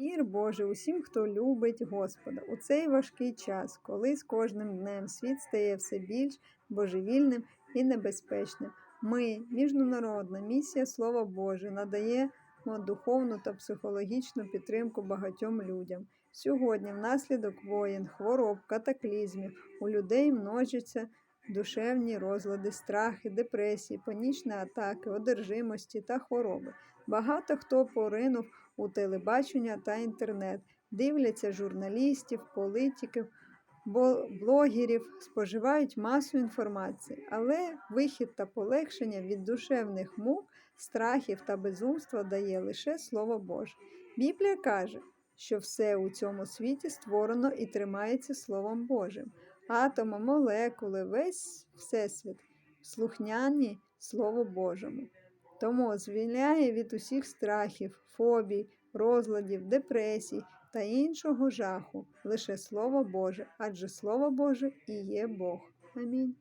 Мір Боже усім, хто любить Господа, у цей важкий час, коли з кожним днем світ стає все більш божевільним і небезпечним. Ми, міжнародна місія Слова Боже, надаємо духовну та психологічну підтримку багатьом людям. Сьогодні, внаслідок воєн, хвороб, катаклізмів, у людей множаться душевні розлади, страхи, депресії, панічні атаки, одержимості та хвороби. Багато хто поринув у телебачення та інтернет, дивляться журналістів, політиків, блогерів, споживають масу інформації, але вихід та полегшення від душевних мук, страхів та безумства дає лише Слово Боже. Біблія каже, що все у цьому світі створено і тримається Словом Божим. Атоми, молекули, весь всесвіт слухняні Слову Божому. Тому звільняє від усіх страхів, фобій, розладів, депресій та іншого жаху лише Слово Боже, адже Слово Боже і є Бог. Амінь.